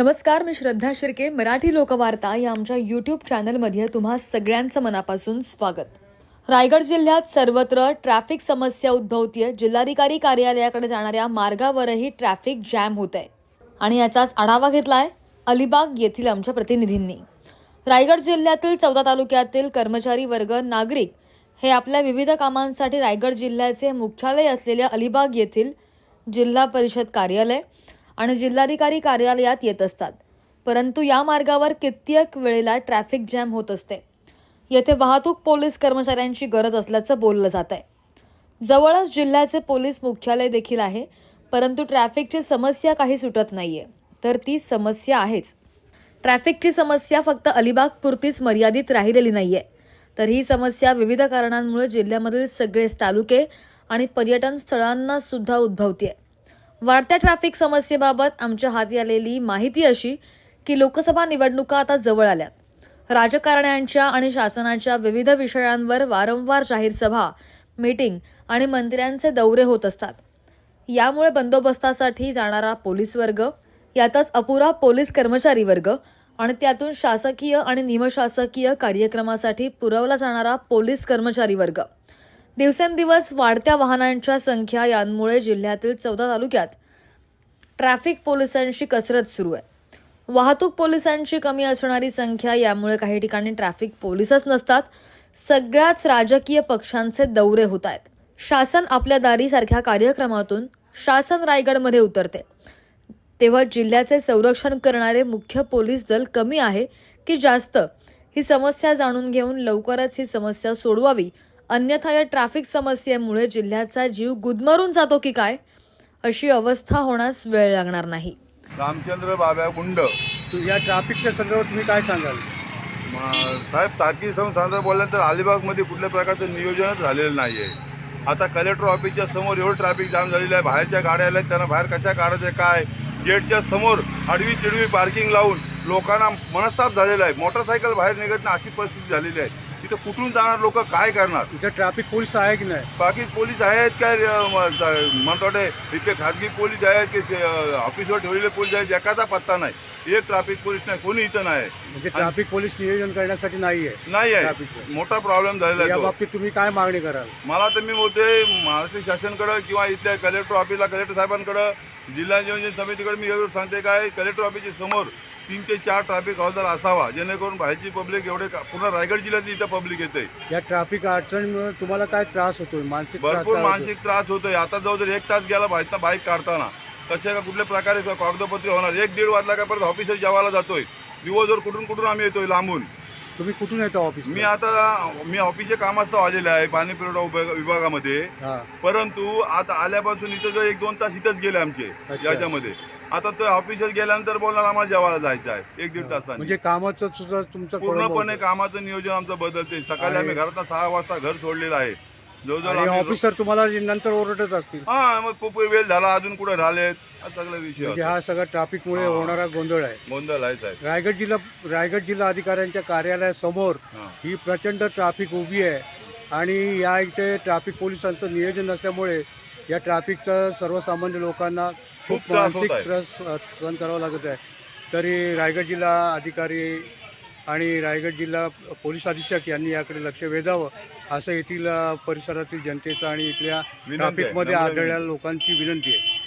नमस्कार मी श्रद्धा शिर्के मराठी लोकवार्ता या आमच्या यूट्यूब चॅनलमध्ये तुम्हा सगळ्यांचं मनापासून स्वागत. रायगड जिल्ह्यात सर्वत्र ट्रॅफिक समस्या उद्भवतीय. जिल्हाधिकारी कार्यालयाकडे जाणाऱ्या मार्गावरही ट्रॅफिक जॅम होत आहे आणि याचाच आढावा घेतलाय अलिबाग येथील आमच्या प्रतिनिधींनी. रायगड जिल्ह्यातील चौदा तालुक्यातील कर्मचारी वर्ग नागरिक हे आपल्या विविध कामांसाठी रायगड जिल्ह्याचे मुख्यालय असलेल्या अलिबाग येथील जिल्हा परिषद कार्यालय आणि जिल्हाधिकारी कार्यालयात येत असतात. परंतु या मार्गावर कित्येक वेळेला ट्रॅफिक जॅम होत असते. येथे वाहतूक पोलीस कर्मचाऱ्यांची गरज असल्याचं बोललं जात आहे. जवळच जिल्ह्याचे पोलीस मुख्यालय देखील आहे परंतु ट्रॅफिकची समस्या काही सुटत नाहीये. तर ती समस्या आहेच. ट्रॅफिकची समस्या फक्त अलिबाग पुरतीच मर्यादित राहिलेली नाहीये. तर ही समस्या विविध कारणांमुळे जिल्ह्यामधील सगळेच तालुके आणि पर्यटन स्थळांना सुद्धा उद्भवते वाढत्या ट्रॅफिक समस्येबाबत आमच्या हाती आलेली माहिती अशी की लोकसभा निवडणुका आता जवळ आल्यात. राजकारण्यांच्या आणि शासनाच्या विविध विषयांवर वारंवार जाहीर सभा मीटिंग आणि मंत्र्यांचे दौरे होत असतात. यामुळे बंदोबस्तासाठी जाणारा पोलीस वर्ग यातच अपुरा पोलीस कर्मचारी वर्ग आणि त्यातून शासकीय आणि निमशासकीय कार्यक्रमासाठी पुरवला जाणारा पोलीस कर्मचारी वर्ग. दिवसेंदिवस वाढत्या वाहनांच्या संख्या यांमुळे जिल्ह्यातील चौदा तालुक्यात ट्रॅफिक पोलिसांची कसरत सुरू आहे. वाहतूक पोलिसांची कमी असणारी संख्या यामुळे काही ठिकाणी ट्रॅफिक पोलीसच नसतात. सगळ्याच राजकीय पक्षांचे दौरे होत आहेत. शासन आपल्या दारीसारख्या कार्यक्रमातून शासन रायगडमध्ये उतरते. तेव्हा जिल्ह्याचे संरक्षण करणारे मुख्य पोलीस दल कमी आहे की जास्त? ही समस्या जाणून घेऊन लवकरच ही समस्या सोडवावी अन्यथा या ट्रॅफिक समस्येमुळे जिल्ह्याचा जीव गुदमरून जातो की काय अशी अवस्था होण्यास वेळ लागणार नाही. रामचंद्र बाब्या गुंड. तू या ट्रॅफिकच्या संदर्भात तुम्ही काय सांगाल? म- साहेब तारकी सांगता बोलल्यानंतर अलिबागमध्ये कुठल्या प्रकारचं नियोजनच झालेलं नाही आहे आता कलेक्टर ऑफिसच्या समोर एवढं ट्रॅफिक जाम झालेलं आहे. बाहेरच्या गाड्या आल्या त्यांना बाहेर कशा काढायचं काय? गेटच्या समोर आडवी तिडवी पार्किंग लावून लोकांना मनस्ताप झालेला आहे. मोटरसायकल बाहेर निघत नाही अशी परिस्थिती झालेली आहे. तिथं कुठून जाणार लोक काय करणार? इथं ट्रॅफिक पोलीस आहे की नाही? बाकी पोलीस आहेत काय म्हणतो इथे खाजगी पोलीस आहेत की ऑफिसवर ठेवलेले पोलीस आहेत एकाचा पत्ता नाही. एक ट्रॅफिक पोलीस नाही कोणी इथं नाही. म्हणजे ट्रॅफिक पोलीस नियोजन करण्यासाठी नाही आहे. नाही आहे. मोठा प्रॉब्लेम झालेला या आहे तो. बाबतीत तुम्ही काय मागणी कराल? मला तर मी बोलते महाराष्ट्र शासनकडं किंवा इथल्या कलेक्टर ऑफिसला कलेक्टर साहेबांकडं जिल्हा नियोजन समितीकडे मी एवढं सांगते काय कलेक्टर ऑफिसच्या समोर तीन ते चार ट्रॅफिक हवालदार असावा जेणेकरून बाहेरची पब्लिक एवढे का- पूर्ण रायगड जिल्ह्यात इथं पब्लिक येते. या ट्रॅफिक अडचणीमुळे तुम्हाला काय त्रास होतोय? मानसिक त्रास भरपूर काय होतोय? मानसिक त्रास होतोय. आता जवळ एक तास गेला बाहेरचा बाईक काढताना. कशा का कुठल्या प्रकारे कागदपत्र होणार? एक दीड वाजला का परत ऑफिसर जेवायला जातोय. दिवसभर कुठून कुठून आम्ही येतोय लांबून. तुम्ही कुठून येतो ऑफिस मी आता मी ऑफिसच्या कामास्तव आलेले आहे पाणी पुरवठा विभाग- विभागामध्ये. हा. परंतु आता आल्यापासून इथं जो एक दोन तास इथंच गेले आमचे अच्छा. याच्यामध्ये. आता तो ऑफिसात गेल्यानंतर बोलणार आम्हाला जेवायला जायचं आहे. एक दीड तासाने. म्हणजे कामाचं सुद्धा तुमचं पूर्णपणे कामाचं नियोजन आमचं बदलते. सकाळी आम्ही घरात सहा वाजता घर सोडलेलं आहे. जवळजवळ आम्ही- ऑफिसर तुम्हाला नंतर ओरडत असतील. हा मग खूप वेळ झाला अजून कुठे राहिलेत? हा सगळा विषय म्हणजे होता. हा सगळा ट्रॅफिकमुळे. होणारा गोंधळ आहे. गोंधळ आहे. साहेब रायगड जिल्हा रायगड जिल्हा अधिकाऱ्यांच्या कार्यालयासमोर हा. ही प्रचंड ट्रॅफिक उभी आहे. आणि या इथे ट्रॅफिक पोलिसांचं नियोजन नसल्यामुळे या ट्रॅफिकचा सर्वसामान्य लोकांना खूप खूप त्रास मानसिक आहे. त्रास अ, सहन करावा लागत आहे. तरी रायगड जिल्हा अधिकारी आणि रायगड जिल्हा पोलीस अधीक्षक यांनी याकडे लक्ष वेधावं असं येथील अ, परिसरातील जनतेचं आणि इथल्या विनंती आहे, ट्रॅफिकमध्ये नम्र आढळलेल्या लोकांची विनंती आहे.